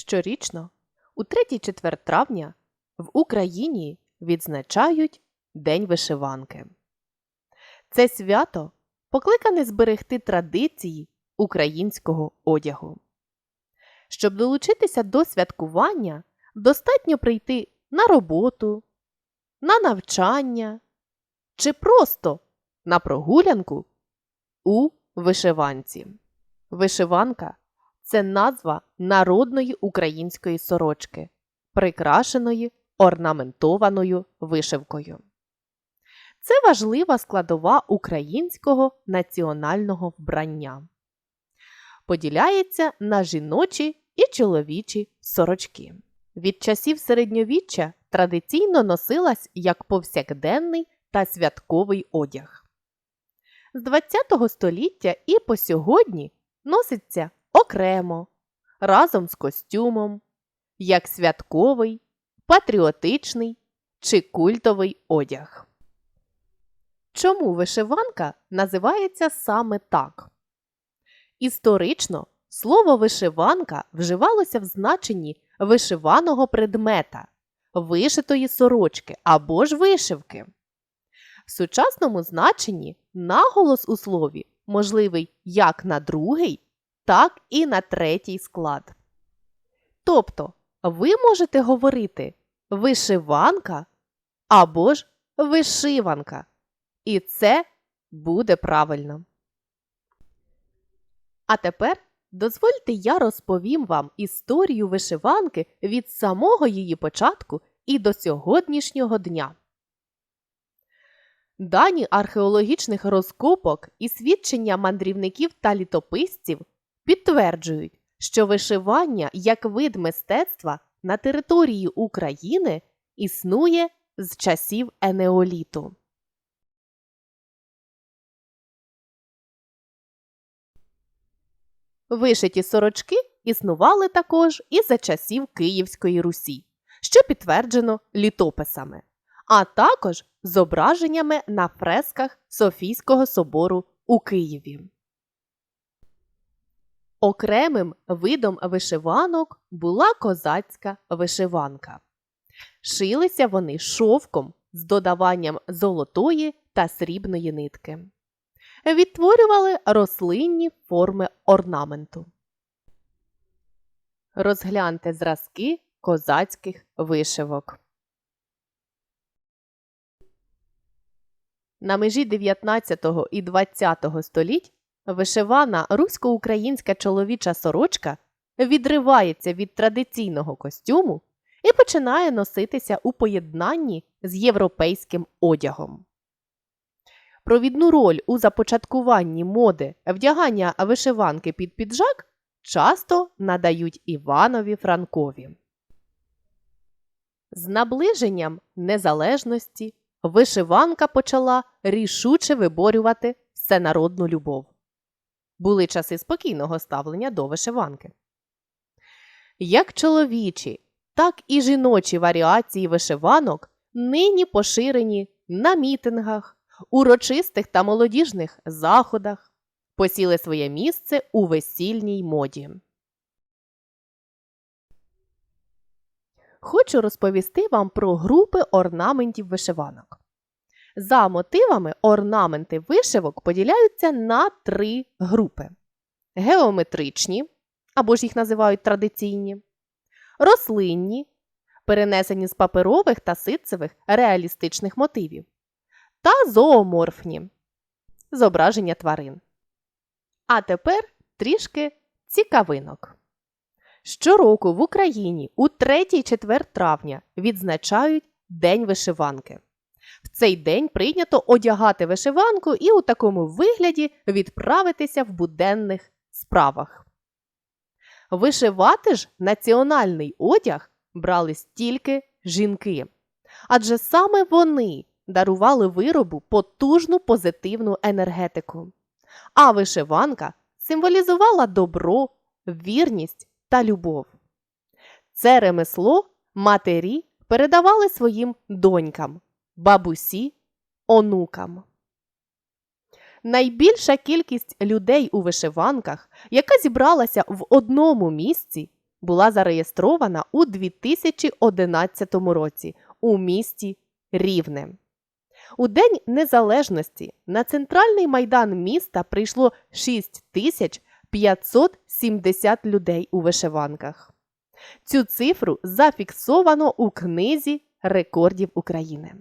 Щорічно, у 3-4 травня, в Україні відзначають День вишиванки. Це свято покликане зберегти традиції українського одягу. Щоб долучитися до святкування, достатньо прийти на роботу, на навчання чи просто на прогулянку у вишиванці. Вишиванка це назва народної української сорочки, прикрашеної орнаментованою вишивкою. Це важлива складова українського національного вбрання. Поділяється на жіночі і чоловічі сорочки. Від часів середньовіччя традиційно носилась як повсякденний та святковий одяг. З ХХ століття і по сьогодні носиться окремо, разом з костюмом, як святковий, патріотичний чи культовий одяг. Чому вишиванка називається саме так? Історично слово вишиванка вживалося в значенні вишиваного предмета, вишитої сорочки або ж вишивки. В сучасному значенні наголос у слові можливий як на другий, так і на третій склад. Тобто ви можете говорити вишиванка або ж вишиванка. І це буде правильно. А тепер дозвольте я розповім вам історію вишиванки від самого її початку і до сьогоднішнього дня. Дані археологічних розкопок і свідчення мандрівників та літописців підтверджують, що вишивання як вид мистецтва на території України існує з часів енеоліту. Вишиті сорочки існували також і за часів Київської Русі, що підтверджено літописами, а також зображеннями на фресках Софійського собору у Києві. Окремим видом вишиванок була козацька вишиванка. Шилися вони шовком з додаванням золотої та срібної нитки. Відтворювали рослинні форми орнаменту. Розгляньте зразки козацьких вишивок. На межі 19 і 20 століть вишивана русько-українська чоловіча сорочка відривається від традиційного костюму і починає носитися у поєднанні з європейським одягом. Провідну роль у започаткуванні моди вдягання вишиванки під піджак часто надають Іванові Франкові. З наближенням незалежності вишиванка почала рішуче виборювати всенародну любов. Були часи спокійного ставлення до вишиванки. Як чоловічі, так і жіночі варіації вишиванок нині поширені на мітингах, урочистих та молодіжних заходах, посіли своє місце у весільній моді. Хочу розповісти вам про групи орнаментів вишиванок. За мотивами орнаменти вишивок поділяються на три групи: геометричні, або ж їх називають традиційні, рослинні, перенесені з паперових та ситцевих реалістичних мотивів, та зооморфні зображення тварин. А тепер трішки цікавинок. Щороку в Україні у 3-4 травня відзначають День вишиванки. В цей день прийнято одягати вишиванку і у такому вигляді відправитися в буденних справах. Вишивати ж національний одяг брали стільки жінки, адже саме вони дарували виробу потужну позитивну енергетику. А вишиванка символізувала добро, вірність та любов. Це ремесло матері передавали своїм донькам, бабусі, онукам. Найбільша кількість людей у вишиванках, яка зібралася в одному місці, була зареєстрована у 2011 році у місті Рівне. У День Незалежності на центральний майдан міста прийшло 6570 людей у вишиванках. Цю цифру зафіксовано у книзі рекордів України.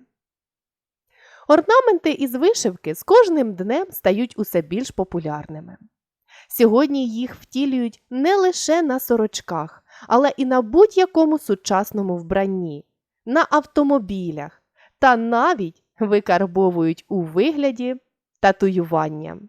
Орнаменти із вишивки з кожним днем стають усе більш популярними. Сьогодні їх втілюють не лише на сорочках, але і на будь-якому сучасному вбранні, на автомобілях та навіть викарбовують у вигляді татуювання.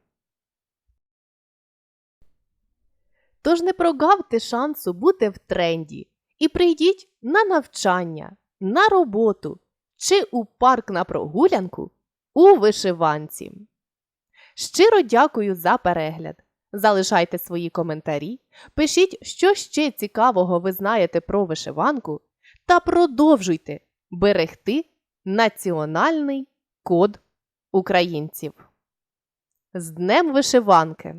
Тож не прогавте шансу бути в тренді і прийдіть на навчання, на роботу чи у парк на прогулянку у вишиванці. Щиро дякую за перегляд. Залишайте свої коментарі, пишіть, що ще цікавого ви знаєте про вишиванку, та продовжуйте берегти національний код українців. З Днем вишиванки!